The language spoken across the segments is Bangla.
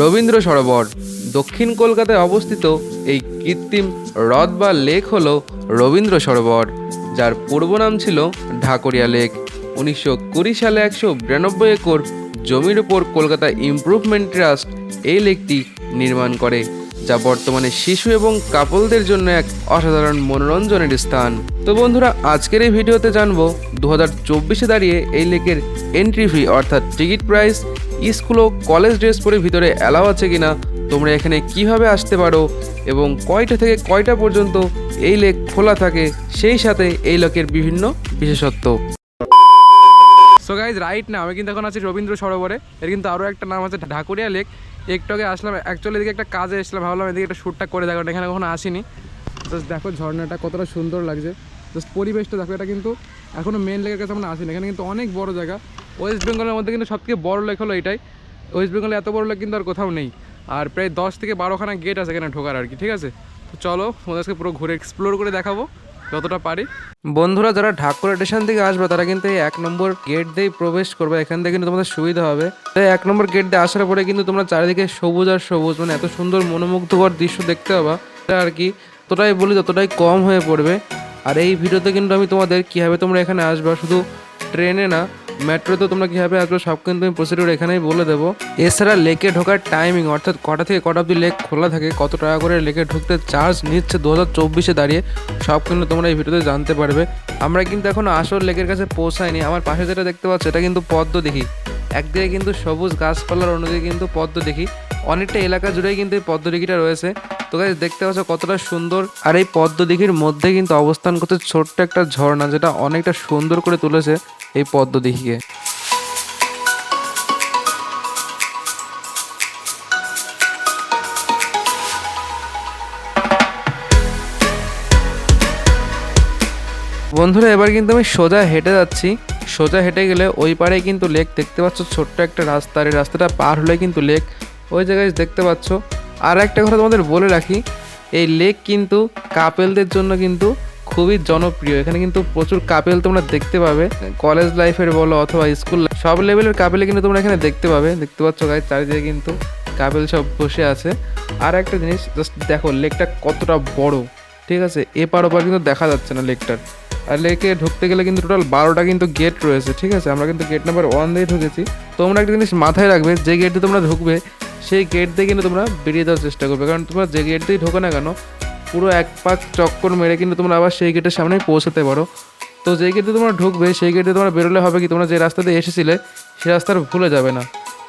রবীন্দ্র সরোবর। দক্ষিণ কলকাতায় অবস্থিত এই কৃত্রিম হ্রদ বা লেক হল রবীন্দ্র সরোবর, যার পূর্ব নাম ছিল ঢাকুরিয়া লেক। উনিশশো কুড়ি সালে একশো বিরানব্বই একর জমির ওপর কলকাতা ইমপ্রুভমেন্ট ট্রাস্ট এই লেকটি নির্মাণ করে, যা বর্তমানে শিশু এবং কাপলদের জন্য এক অসাধারণ মনোরঞ্জনের স্থান। তো বন্ধুরা, আজকের এই ভিডিওতে জানব দু হাজার চব্বিশে দাঁড়িয়ে এই লেকের এন্ট্রি ফি অর্থাৎ টিকিট প্রাইস স্কুল ও কলেজ ড্রেস পরে ভিতরে অ্যালাউ আছে কিনা, তোমরা এখানে কীভাবে আসতে পারো এবং কয়টা থেকে কয়টা পর্যন্ত এই লেক খোলা থাকে, সেই সাথে এই লেকের বিভিন্ন বিশেষত্ব। সো গাইজ রাইট না আমি কিন্তু এখন আছি রবীন্দ্র সরোবরে, এর কিন্তু আরও একটা নাম আছে ঢাকুরিয়া লেক একটু আসলাম অ্যাকচুয়ালি এদিকে একটা কাজে এসলাম ভাবলাম এদিকে একটা শ্যুটটা করে দেখো এখানে কখনো আসিনি। জাস্ট দেখো ঝর্ণাটা কতটা সুন্দর লাগছে। জাস্ট পরিবেশটা দেখো, এটা কিন্তু এখনও মেন লেকের কাছে আমরা আসিনি, এখানে কিন্তু অনেক বড় জায়গা। ওয়েস্ট বেঙ্গলের মধ্যে কিন্তু সবথেকে বড় লেক হলো এটাই। ওয়েস্ট বেঙ্গলে এত বড় লেক কিন্তু আর কোথাও নেই। আর প্রায় দশ থেকে বারোখানা গেট আছে এখানে ঢোকার আর কি, ঠিক আছে? তো চলো, তোমাদেরকে পুরো ঘুরে এক্সপ্লোর করে দেখাবো, যতটা পারি। বন্ধুরা, যারা ঢাকুর স্টেশন থেকে আসবে, তারা কিন্তু এই এক নম্বর গেট দিয়েই প্রবেশ করবে। এখান থেকে কিন্তু তোমাদের সুবিধা হবে। তো এই এক নম্বর গেট দিয়ে আসার পরে কিন্তু তোমরা চারিদিকে সবুজ আর সবুজ মানে এত সুন্দর মনোমুগ্ধকর দৃশ্য দেখতে পাবা। আর কি, ততটাই বলি ততটাই কম হয়ে পড়বে। আর এই ভিডিওতে কিন্তু আমি তোমাদের কীভাবে তোমরা এখানে আসবে, শুধু ট্রেনে না মেট্রোতে তোমরা কীভাবে আসবে, সব কিন্তু আমি প্রসিডিওর এখানেই বলে দেবো। এছাড়া লেকে ঢোকার টাইমিং অর্থাৎ কটা থেকে কটা অবধি লেক খোলা থাকে, কত টাকা করে লেকে ঢুকতে চার্জ নিচ্ছে দু হাজার চব্বিশে দাঁড়িয়ে, সব কিন্তু তোমরা এই ভিডিওতে জানতে পারবে। আমরা কিন্তু এখন আসল লেকের কাছে পৌঁছাইনি, আমার পাশে যেটা দেখতে পাচ্ছ, এটা কিন্তু পদ্ম দেখি। একদিকে কিন্তু সবুজ গাছপালার অন্যদিকে কিন্তু পদ্ম দেখি। অনেকটা এলাকা জুড়েই কিন্তু এই পদ্মদিঘিটা রয়েছে। তো গাইজ দেখতে পাচ্ছ কতটা সুন্দর। আর এই পদ্মদিঘির মধ্যে কিন্তু অবস্থান করছে ছোট্ট একটা ঝর্ণা, যেটা অনেকটা সুন্দর করে তুলেছে এই পদ্মদিঘিকে। বন্ধুরা, এবার কিন্তু আমি সোজা হেঁটে যাচ্ছি। সোজা হেঁটে গেলে ওই পারে কিন্তু লেক দেখতে পাচ্ছ ছোট্ট একটা রাস্তা। আর এই রাস্তাটা পার হলে কিন্তু লেক ওই জায়গায় দেখতে পাচ্ছ আর একটা কথা তোমাদের বলে রাখি, এই লেক কিন্তু কাপেলদের জন্য কিন্তু খুবই জনপ্রিয়। এখানে কিন্তু প্রচুর কাপেল তোমরা দেখতে পাবে। কলেজ লাইফের বলো অথবা স্কুল সব লেভেলের কাপেলে কিন্তু তোমরা এখানে দেখতে পাবে। দেখতে পাচ্ছ গায়ে চারিদিকে কিন্তু কাপেল সব বসে আছে। আর একটা জিনিস জাস্ট দেখো লেকটা কতটা বড়, ঠিক আছে? এপার ওপার কিন্তু দেখা যাচ্ছে না লেকটার আর লেকে ঢুকতে গেলে কিন্তু টোটাল বারোটা কিন্তু গেট রয়েছে, ঠিক আছে? আমরা কিন্তু গেট নাম্বার ওয়ান দিয়ে ঢুকেছি। তোমরা একটা জিনিস মাথায় রাখবে, যে গেট তোমরা ঢুকবে সেই গেট দিয়ে কিন্তু তোমরা বেরিয়ে দেওয়ার চেষ্টা করবে। কারণ তোমরা যে গেট দিয়ে ঢোকো না কেন, পুরো এক পাক চক্কর মেরে কিন্তু তোমরা আবার সেই গেটের সামনেই পৌঁছাতে পারো। তো যে গেটে তোমরা ঢুকবে, সেই গেটে তোমরা বেরোলে হবে কি, তোমরা যে রাস্তা দিয়ে এসেছিলে সেই রাস্তার ভুলে যাবে না।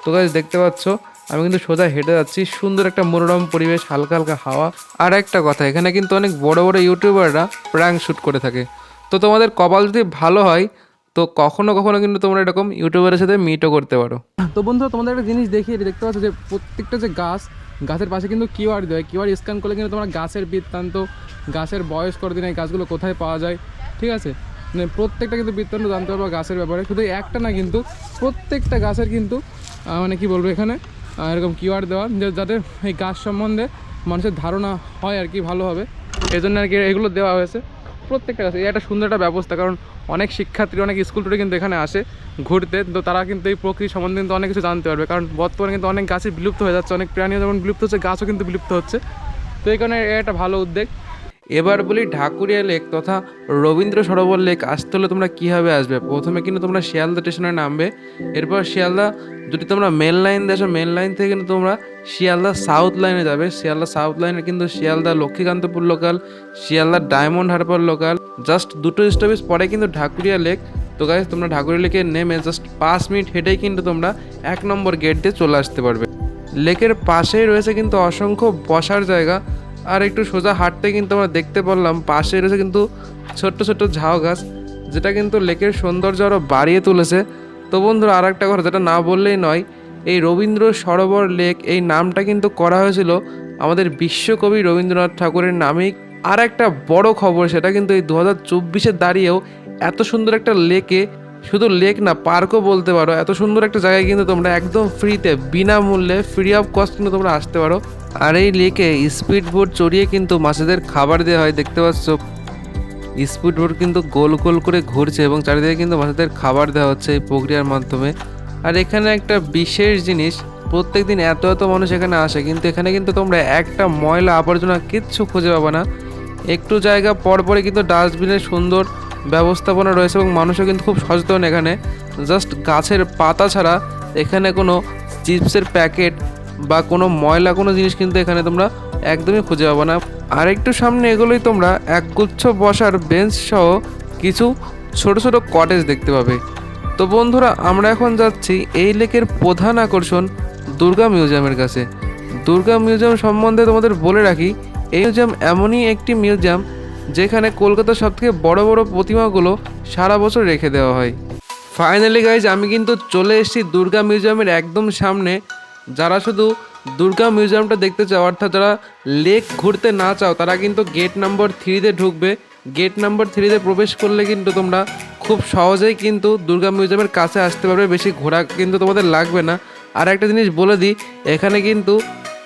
তো গাছ দেখতে পাচ্ছ, আমি কিন্তু সোজা হেঁটে যাচ্ছি, সুন্দর একটা মনোরম পরিবেশ, হালকা হালকা হাওয়া। আর একটা কথা, এখানে কিন্তু অনেক বড় বড় ইউটিউবাররা প্র্যাঙ্ক শ্যুট করে থাকে। তো তোমাদের কপাল যদি ভালো হয় তো কখনো কখনো কিন্তু তোমরা এরকম ইউটিউবারের সাথে মিটও করতে পারো। তো বন্ধুরা তোমাদের একটা জিনিস দেখিয়ে দেখতে পাচ্ছ যে প্রত্যেকটা যে গাছ, গাছের পাশে কিন্তু কিউআর দেয় কিউআর স্ক্যান করলে কিন্তু তোমরা গাছের বৃত্তান্ত, গাছের বয়স কতদিন, এই গাছগুলো কোথায় পাওয়া যায়, ঠিক আছে? মানে প্রত্যেকটা কিন্তু বৃত্তান্ত জানতে পারব গাছের ব্যাপারে। শুধু একটা না কিন্তু প্রত্যেকটা গাছের কিন্তু মানে কি বলব এখানে এরকম কিউআর দেওয়া যাতে এই গাছ সম্বন্ধে মানুষের ধারণা হয় আর কি ভালোভাবে এই জন্য আর কি এগুলো দেওয়া হয়েছে। প্রত্যেকটা কাছে একটা সুন্দর একটা ব্যবস্থা, কারণ অনেক শিক্ষার্থী অনেক স্কুল টুটে কিন্তু এখানে আসে ঘুরতে। তো তারা কিন্তু এই প্রকৃতি সম্বন্ধে কিন্তু অনেক কিছু জানতে পারবে, কারণ বর্তমানে কিন্তু অনেক গাছই বিলুপ্ত হয়ে যাচ্ছে, অনেক প্রাণীও যেমন বিলুপ্ত হচ্ছে, গাছও কিন্তু বিলুপ্ত হচ্ছে। তো এই কারণে এটা ভালো উদ্যোগ। এবার বলি ঢাকুরিয়া লেক তথা রবীন্দ্র সরোবর লেক আসতে হলে তোমরা কীভাবে আসবে? প্রথমে কিন্তু তোমরা শিয়ালদা স্টেশনে নামবে। এরপর শিয়ালদা, যদি তোমরা মেন লাইন দিয়ে মেন লাইন থেকে কিন্তু তোমরা শিয়ালদা সাউথ লাইনে যাবে। শিয়ালদা সাউথ লাইনে কিন্তু Sealdah Lakshmikantapur local Sealdah Diamond Harbour local just দুটো স্টপেজ পরে কিন্তু ঢাকুরিয়া লেক। তো গাইজ তোমরা ঢাকুরিয়া লেকে নেমে জাস্ট পাঁচ মিনিট হেঁটেই কিন্তু তোমরা এক নম্বর গেট দিয়ে চলে আসতে পারবে। লেকের পাশেই রয়েছে কিন্তু অসংখ্য বসার জায়গা। আর একটু সোজা হাঁটতে কিন্তু আমরা দেখতে পারলাম, পাশে রয়েছে কিন্তু ছোট্ট ছোট্ট ঝাউ গাছ, যেটা কিন্তু লেকের সৌন্দর্য আরও বাড়িয়ে তুলেছে। তো বন্ধুরা আর একটা কথা যেটা না বললেই নয়, এই রবীন্দ্র সরোবর লেক, এই নামটা কিন্তু করা হয়েছিল আমাদের বিশ্বকবি রবীন্দ্রনাথ ঠাকুরের নামেই। আর একটা বড় খবর, সেটা কিন্তু এই দু হাজার চব্বিশে দাঁড়িয়েও এত সুন্দর একটা লেকে শুধু লেক না, পার্কও বলতে পারো। এত সুন্দর একটা জায়গায় কিন্তু তোমরা একদম ফ্রিতে বিনামূল্যে ফ্রি অফ কস্ট কিন্তু তোমরা আসতে পারো। আর এই লেকে স্পিড বোট চড়িয়ে কিন্তু মাছেদের খাবার দেওয়া হয়, দেখতে পাচ্ছ? স্পিড বোট কিন্তু গোল গোল করে ঘুরছে এবং চারিদিকে কিন্তু মাছেদের খাবার দেওয়া হচ্ছে এই প্রক্রিয়ার মাধ্যমে। আর এখানে একটা বিশেষ জিনিস প্রত্যেক দিন এত এত মানুষ এখানে আসে, কিন্তু এখানে কিন্তু তোমরা একটা ময়লা আবর্জনা কিচ্ছু খুঁজে পাবে না। একটু জায়গা পর পরে কিন্তু ডাস্টবিনের সুন্দর ব্যবস্থাপনা রয়েছে এবং মানুষও কিন্তু খুব সচেতন এখানে। জাস্ট গাছের পাতা ছাড়া এখানে কোনো চিপসের প্যাকেট বা কোনো ময়লা, কোনো জিনিস কিন্তু এখানে তোমরা একদমই খুঁজে পাবো না। আর একটু সামনে এগুলোই তোমরা একগুচ্ছ বসার বেঞ্চ সহ কিছু ছোট ছোট কটেজ দেখতে পাবে। তো বন্ধুরা, আমরা এখন যাচ্ছি এই লেকের প্রধান আকর্ষণ দুর্গা মিউজিয়ামের কাছে। দুর্গা মিউজিয়াম সম্বন্ধে তোমাদের বলে রাখি, এই মিউজিয়াম এমনই একটি মিউজিয়াম যেখানে কলকাতার সবথেকে বড় বড় প্রতিমাগুলো সারা বছর রেখে দেওয়া হয়। ফাইনালি গাইজ আমি কিন্তু চলে এসেছি দুর্গা মিউজিয়ামের একদম সামনে। যারা শুধু দুর্গা মিউজিয়ামটা দেখতে চাও, অর্থাৎ যারা লেক ঘুরতে না চাও, তারা কিন্তু গেট নাম্বার থ্রিতে ঢুকবে। গেট নাম্বার থ্রিতে প্রবেশ করলে কিন্তু তোমরা খুব সহজেই কিন্তু দুর্গা মিউজিয়ামের কাছে আসতে পারবে। বেশি ঘোরা কিন্তু তোমাদের লাগবে না। আর একটা জিনিস বলে দিই, এখানে কিন্তু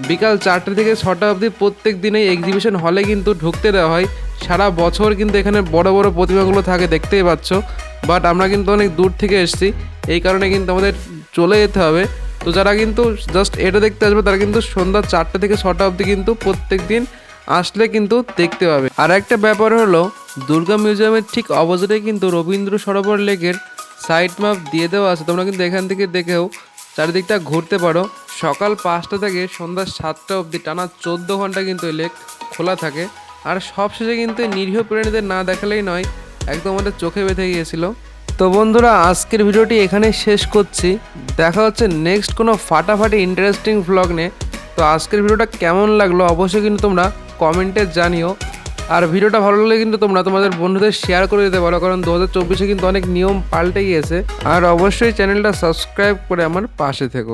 বিকাল চারটে থেকে ছটা অবধি প্রত্যেক দিনেই এক্সিবিশন হলে কিন্তু ঢুকতে দেওয়া হয়। সারা বছর কিন্তু এখানে বড় বড় প্রতিমাগুলো থাকে, দেখতেই পাচ্ছ। বাট আমরা কিন্তু অনেক দূর থেকে এসেছি। এই কারণে কিন্তু আমাদের চলে যেতে হবে। তো যারা কিন্তু জাস্ট এটা দেখতে আসবে, তারা কিন্তু সন্ধ্যা চারটে থেকে ছটা অবধি কিন্তু প্রত্যেক দিন আসলে কিন্তু দেখতে পাবে। আর একটা ব্যাপার হলো, দুর্গা মিউজিয়ামের ঠিক অপোজিটে কিন্তু রবীন্দ্র সরোবর লেকের সাইড ম্যাপ দিয়ে দেওয়া আছে। তোমরা কিন্তু এখান থেকে দেখেও চারিদিকটা ঘুরতে পারো। সকাল পাঁচটা থেকে সন্ধ্যা সাতটা অবধি, টানা চোদ্দ ঘণ্টা কিন্তু এই লেক খোলা থাকে। আর সবশেষে কিন্তু নিরীহ প্রাণীদের না দেখালেই নয়, একদম আমাদের চোখে বেঁধে গিয়েছিল। তো বন্ধুরা, আজকের ভিডিওটি এখানে শেষ করছি। দেখা হচ্ছে নেক্সট কোনো ফাটাফাটি ইন্টারেস্টিং ভ্লগ নিয়ে। তো আজকের ভিডিওটা কেমন লাগল অবশ্যই কিন্তু তোমরা কমেন্টে জানিও। আর ভিডিওটা ভালো লাগলে কিন্তু তোমরা তোমাদের বন্ধুদের শেয়ার করে দিতে পারো, কারণ দু হাজার চব্বিশে কিন্তু অনেক নিয়ম পাল্টে গিয়েছে। আর অবশ্যই চ্যানেলটা সাবস্ক্রাইব করে আমার পাশে থেকো।